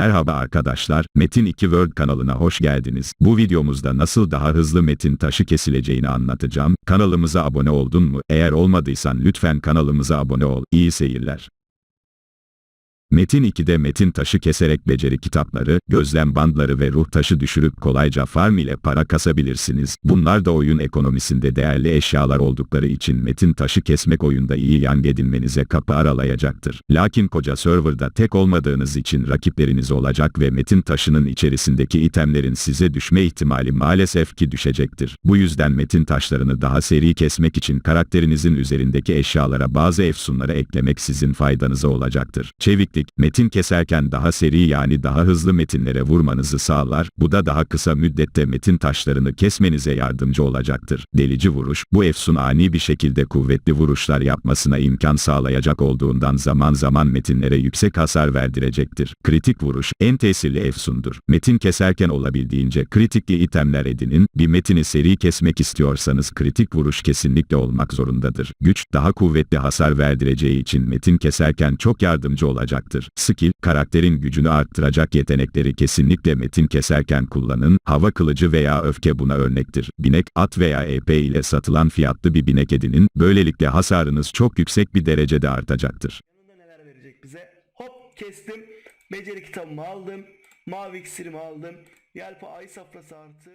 Merhaba arkadaşlar, Metin 2 Word kanalına hoş geldiniz. Bu videomuzda nasıl daha hızlı metin taşı kesileceğini anlatacağım. Kanalımıza abone oldun mu? Eğer olmadıysan lütfen kanalımıza abone ol. İyi seyirler. Metin 2'de metin taşı keserek beceri kitapları, gözlem bandları ve ruh taşı düşürüp kolayca farm ile para kasabilirsiniz. Bunlar da oyun ekonomisinde değerli eşyalar oldukları için metin taşı kesmek oyunda iyi yan edinmenize kapı aralayacaktır. Lakin koca serverda tek olmadığınız için rakipleriniz olacak ve metin taşının içerisindeki itemlerin size düşme ihtimali maalesef ki düşecektir. Bu yüzden metin taşlarını daha seri kesmek için karakterinizin üzerindeki eşyalara bazı efsunları eklemek sizin faydanıza olacaktır. Çeviklik, metin keserken daha seri yani daha hızlı metinlere vurmanızı sağlar, bu da daha kısa müddette metin taşlarını kesmenize yardımcı olacaktır. Delici vuruş, bu efsun ani bir şekilde kuvvetli vuruşlar yapmasına imkan sağlayacak olduğundan zaman zaman metinlere yüksek hasar verdirecektir. Kritik vuruş, en tesirli efsundur. Metin keserken olabildiğince kritikli itemler edinin, bir metini seri kesmek istiyorsanız kritik vuruş kesinlikle olmak zorundadır. Güç, daha kuvvetli hasar verdireceği için metin keserken çok yardımcı olacaktır. Skill, karakterin gücünü arttıracak yetenekleri kesinlikle metin keserken kullanın, hava kılıcı veya öfke buna örnektir. Binek, at veya EP ile satılan fiyatlı bir binek edinin, böylelikle hasarınız çok yüksek bir derecede artacaktır. Yanında neler verecek bize? Hop kestim. Beceri kitabımı aldım. Mavi iksirimi aldım. Yelpa ay safrası artı.